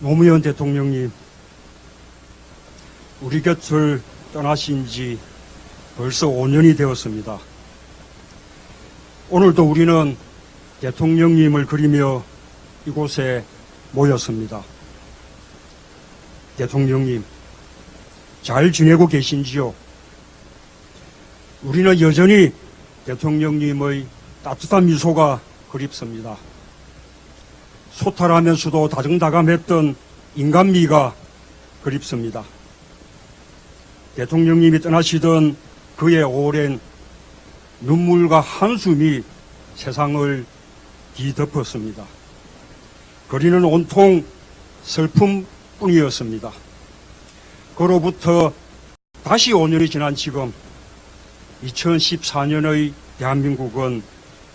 노무현 대통령님, 우리 곁을 떠나신 지 벌써 5년이 되었습니다. 오늘도 우리는 대통령님을 그리며 이곳에 모였습니다. 대통령님, 잘 지내고 계신지요? 우리는 여전히 대통령님의 따뜻한 미소가 그립습니다. 소탈하면서도 다정다감했던 인간미가 그립습니다. 대통령님이 떠나시던 그의 오랜 눈물과 한숨이 세상을 뒤덮었습니다. 거리는 온통 슬픔뿐이었습니다. 그로부터 다시 5년이 지난 지금 2014년의 대한민국은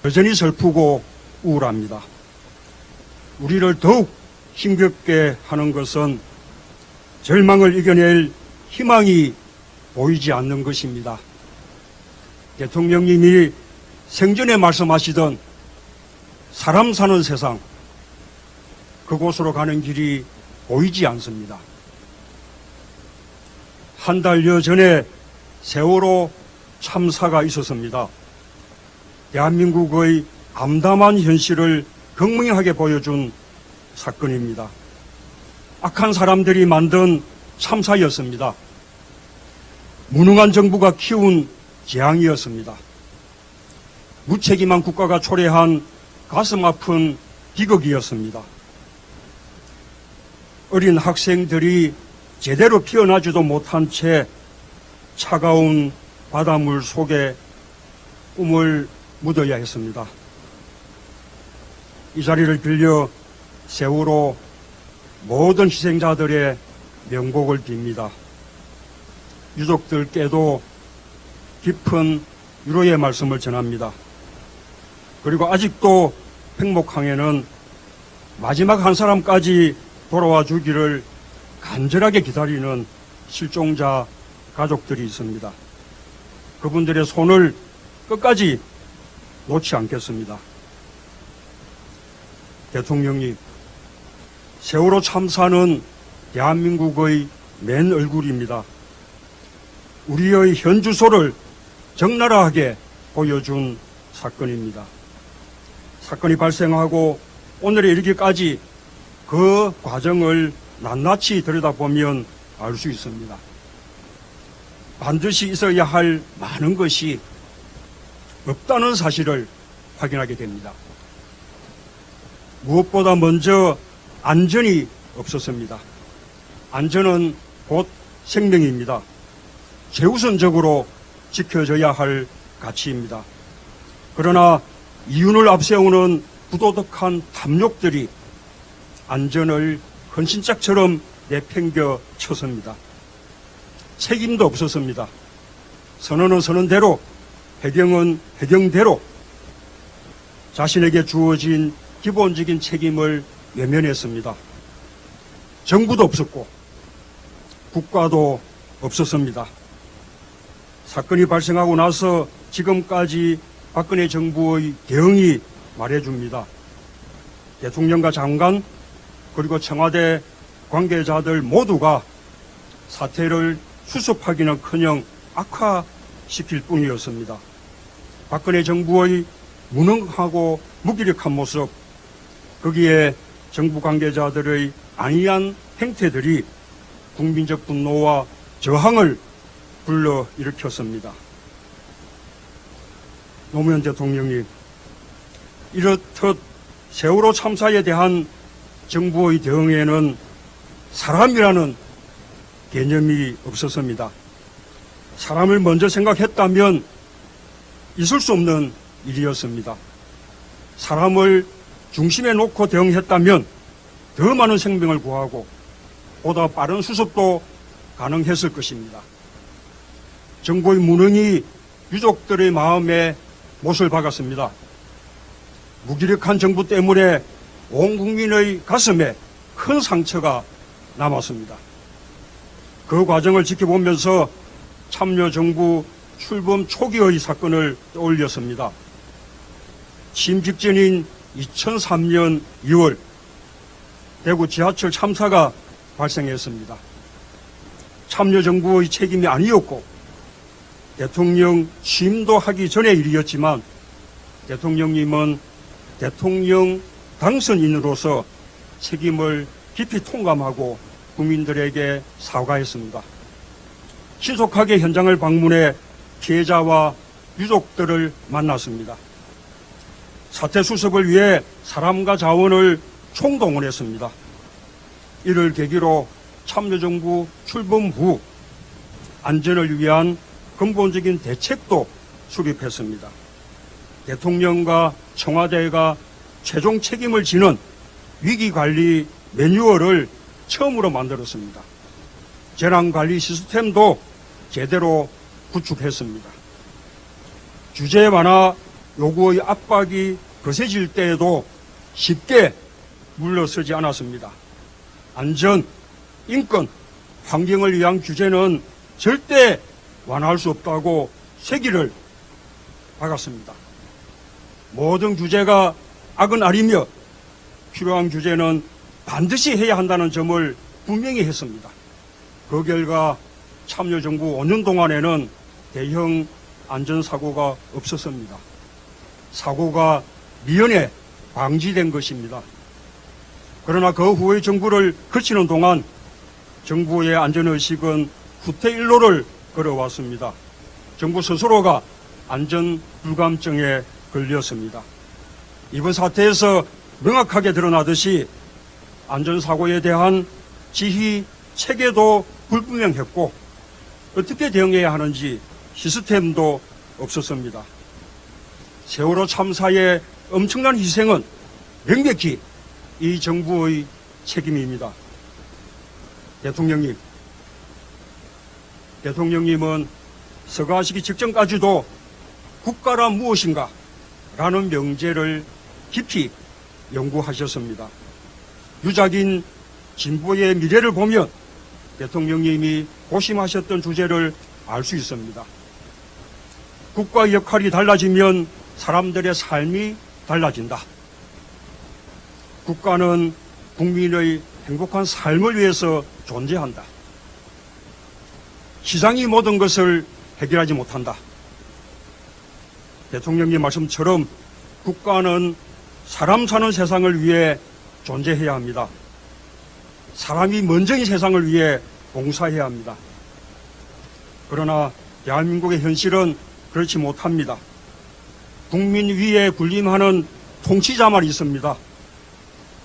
여전히 슬프고 우울합니다. 우리를 더욱 힘겹게 하는 것은 절망을 이겨낼 희망이 보이지 않는 것입니다. 대통령님이 생전에 말씀하시던 사람 사는 세상, 그곳으로 가는 길이 보이지 않습니다. 한 달여 전에 세월호 참사가 있었습니다. 대한민국의 암담한 현실을 극명하게 보여준 사건입니다. 악한 사람들이 만든 참사였습니다. 무능한 정부가 키운 재앙이었습니다. 무책임한 국가가 초래한 가슴 아픈 비극이었습니다. 어린 학생들이 제대로 피어나지도 못한 채 차가운 바닷물 속에 꿈을 묻어야 했습니다. 이 자리를 빌려 세월호 모든 희생자들의 명복을 빕니다. 유족들께도 깊은 위로의 말씀을 전합니다. 그리고 아직도 팽목항에는 마지막 한 사람까지 돌아와 주기를 간절하게 기다리는 실종자 가족들이 있습니다. 그분들의 손을 끝까지 놓지 않겠습니다. 대통령님, 세월호 참사는 대한민국의 맨 얼굴입니다. 우리의 현 주소를 적나라하게 보여준 사건입니다. 사건이 발생하고 오늘에 이르기까지 그 과정을 낱낱이 들여다보면 알 수 있습니다. 반드시 있어야 할 많은 것이 없다는 사실을 확인하게 됩니다. 무엇보다 먼저 안전이 없었습니다. 안전은 곧 생명입니다. 최우선적으로 지켜져야 할 가치입니다. 그러나 이윤을 앞세우는 부도덕한 탐욕들이 안전을 헌신짝처럼 내팽겨 쳤습니다. 책임도 없었습니다. 선언은 선언대로, 해경은 해경대로 자신에게 주어진 기본적인 책임을 외면했습니다. 정부도 없었고, 국가도 없었습니다. 사건이 발생하고 나서 지금까지 박근혜 정부의 대응이 말해줍니다. 대통령과 장관, 그리고 청와대 관계자들 모두가 사태를 수습하기는 커녕 악화시킬 뿐이었습니다. 박근혜 정부의 무능하고 무기력한 모습, 거기에 정부 관계자들의 안이한 행태들이 국민적 분노와 저항을 불러 일으켰습니다. 노무현 대통령이 이렇듯 세월호 참사에 대한 정부의 대응에는 사람이라는 개념이 없었습니다. 사람을 먼저 생각했다면 있을 수 없는 일이었습니다. 사람을 중심에 놓고 대응했다면 더 많은 생명을 구하고 보다 빠른 수습도 가능했을 것입니다. 정부의 무능이 유족들의 마음에 못을 박았습니다. 무기력한 정부 때문에 온 국민의 가슴에 큰 상처가 남았습니다. 그 과정을 지켜보면서 참여정부 출범 초기의 사건을 떠올렸습니다. 취임 직전인 2003년 2월 대구 지하철 참사가 발생했습니다. 참여정부의 책임이 아니었고 대통령 취임도 하기 전의 일이었지만 대통령님은 대통령 당선인으로서 책임을 깊이 통감하고 국민들에게 사과했습니다. 신속하게 현장을 방문해 피해자와 유족들을 만났습니다. 사태 수습을 위해 사람과 자원을 총동원했습니다. 이를 계기로 참여정부 출범 후 안전을 위한 근본적인 대책도 수립했습니다. 대통령과 청와대가 최종 책임을 지는 위기관리 매뉴얼을 처음으로 만들었습니다. 재난관리 시스템도 제대로 구축했습니다. 규제 완화 요구의 압박이 거세질 때에도 쉽게 물러서지 않았습니다. 안전, 인권, 환경을 위한 규제는 절대 완화할 수 없다고 세기를 박았습니다. 모든 규제가 악은 아니며 필요한 규제는 반드시 해야 한다는 점을 분명히 했습니다. 그 결과 참여정부 5년 동안에는 대형 안전사고가 없었습니다. 사고가 미연에 방지된 것입니다. 그러나 그 후의 정부를 거치는 동안 정부의 안전의식은 후퇴일로를 걸어왔습니다. 정부 스스로가 안전 불감증에 걸렸습니다. 이번 사태에서 명확하게 드러나듯이 안전사고에 대한 지휘 체계도 불분명했고 어떻게 대응해야 하는지 시스템도 없었습니다. 세월호 참사의 엄청난 희생은 명백히 이 정부의 책임입니다. 대통령님, 대통령님은 서가하시기 직전까지도 국가란 무엇인가 라는 명제를 깊이 연구하셨습니다. 유작인 진보의 미래를 보면 대통령님이 고심하셨던 주제를 알 수 있습니다. 국가 역할이 달라지면 사람들의 삶이 달라진다. 국가는 국민의 행복한 삶을 위해서 존재한다. 시장이 모든 것을 해결하지 못한다. 대통령님 말씀처럼 국가는 사람 사는 세상을 위해 존재해야 합니다. 사람이 먼저인 세상을 위해 봉사해야 합니다. 그러나 대한민국의 현실은 그렇지 못합니다. 국민 위에 군림하는 통치자만 있습니다.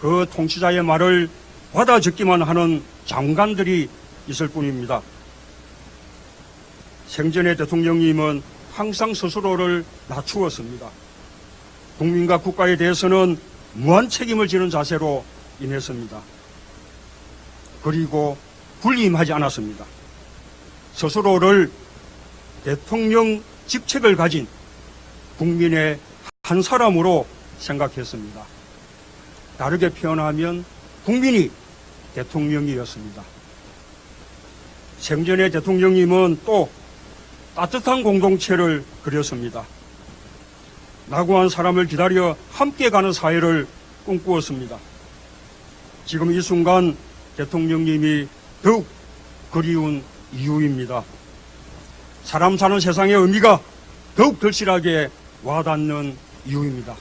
그 통치자의 말을 받아 적기만 하는 장관들이 있을 뿐입니다. 생전의 대통령님은 항상 스스로를 낮추었습니다. 국민과 국가에 대해서는 무한 책임을 지는 자세로 임했습니다. 그리고 군림하지 않았습니다. 스스로를 대통령 직책을 가진 국민의 한 사람으로 생각했습니다. 다르게 표현하면 국민이 대통령이었습니다. 생전의 대통령님은 또 따뜻한 공동체를 그렸습니다. 나고한 사람을 기다려 함께 가는 사회를 꿈꾸었습니다. 지금 이 순간 대통령님이 더욱 그리운 이유입니다. 사람 사는 세상의 의미가 더욱 절실하게 와닿는 이유입니다.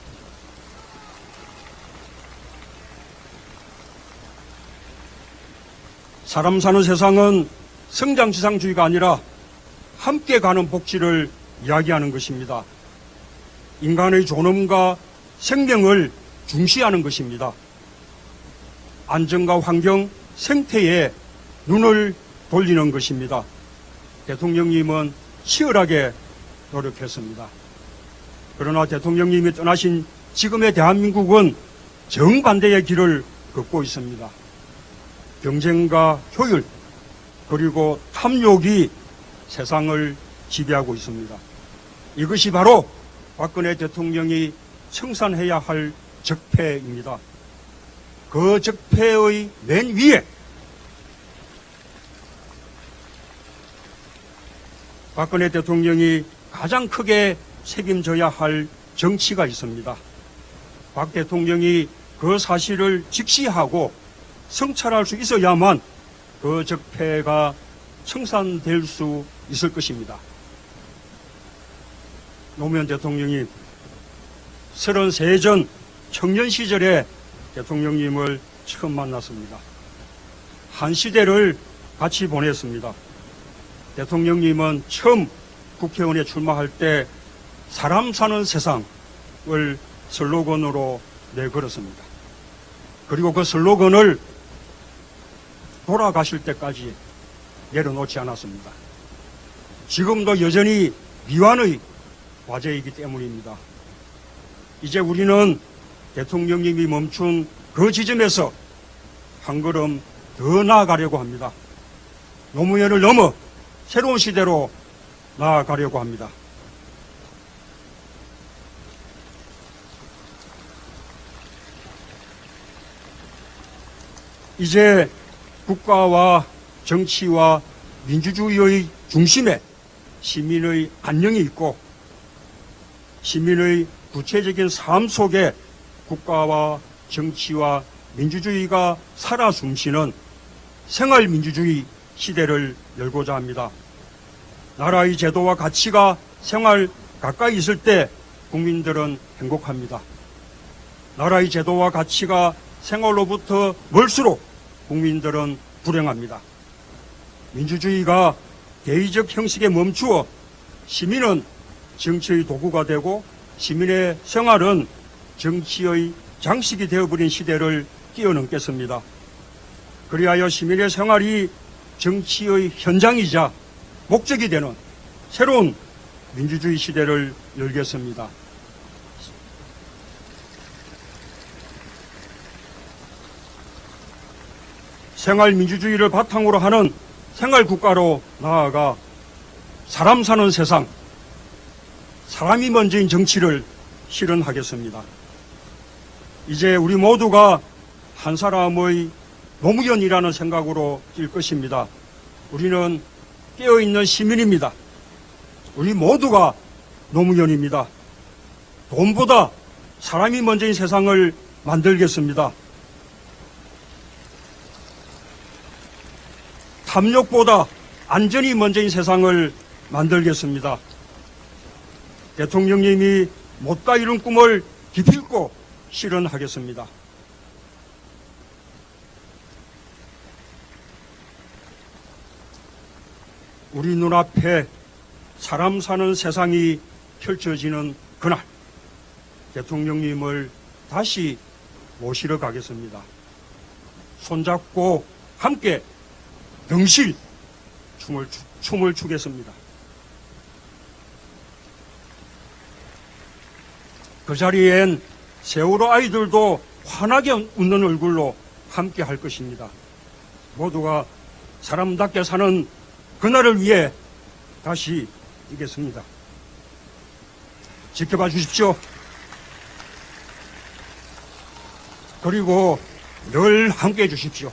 사람 사는 세상은 성장지상주의가 아니라 함께 가는 복지를 이야기하는 것입니다. 인간의 존엄과 생명을 중시하는 것입니다. 안전과 환경, 생태에 눈을 돌리는 것입니다. 대통령님은 치열하게 노력했습니다. 그러나 대통령님이 떠나신 지금의 대한민국은 정반대의 길을 걷고 있습니다. 경쟁과 효율, 그리고 탐욕이 세상을 지배하고 있습니다. 이것이 바로 박근혜 대통령이 청산해야 할 적폐입니다. 그 적폐의 맨 위에 박근혜 대통령이 가장 크게 책임져야 할 정치가 있습니다. 박 대통령이 그 사실을 직시하고 성찰할 수 있어야만 그 적폐가 청산될 수 있을 것입니다. 노무현 대통령이 33전 청년 시절에 대통령님을 처음 만났습니다. 한 시대를 같이 보냈습니다. 대통령님은 처음 국회의원에 출마할 때 사람 사는 세상을 슬로건으로 내걸었습니다. 그리고 그 슬로건을 돌아가실 때까지 내려놓지 않았습니다. 지금도 여전히 미완의 과제이기 때문입니다. 이제 우리는 대통령님이 멈춘 그 지점에서 한 걸음 더 나아가려고 합니다. 노무현을 넘어 새로운 시대로 나아가려고 합니다. 이제 국가와 정치와 민주주의의 중심에 시민의 안녕이 있고 시민의 구체적인 삶 속에 국가와 정치와 민주주의가 살아 숨쉬는 생활 민주주의 시대를 열고자 합니다. 나라의 제도와 가치가 생활 가까이 있을 때 국민들은 행복합니다. 나라의 제도와 가치가 생활로부터 멀수록 국민들은 불행합니다. 민주주의가 대의적 형식에 멈추어 시민은 정치의 도구가 되고 시민의 생활은 정치의 장식이 되어버린 시대를 뛰어넘겠습니다. 그리하여 시민의 생활이 정치의 현장이자 목적이 되는 새로운 민주주의 시대를 열겠습니다. 생활 민주주의를 바탕으로 하는 생활 국가로 나아가 사람 사는 세상, 사람이 먼저인 정치를 실현하겠습니다. 이제 우리 모두가 한 사람의 노무현이라는 생각으로 뛸 것입니다. 우리는 깨어있는 시민입니다. 우리 모두가 노무현입니다. 돈보다 사람이 먼저인 세상을 만들겠습니다. 탐욕보다 안전이 먼저인 세상을 만들겠습니다. 대통령님이 못다 이룬 꿈을 기필코 실현하겠습니다. 우리 눈앞에 사람 사는 세상이 펼쳐지는 그날 대통령님을 다시 모시러 가겠습니다. 손잡고 함께 등실 춤을, 추- 춤을 추겠습니다. 그 자리엔 세월호 아이들도 환하게 웃는 얼굴로 함께 할 것입니다. 모두가 사람답게 사는 그날을 위해 다시 뛰겠습니다. 지켜봐 주십시오. 그리고 늘 함께 해 주십시오.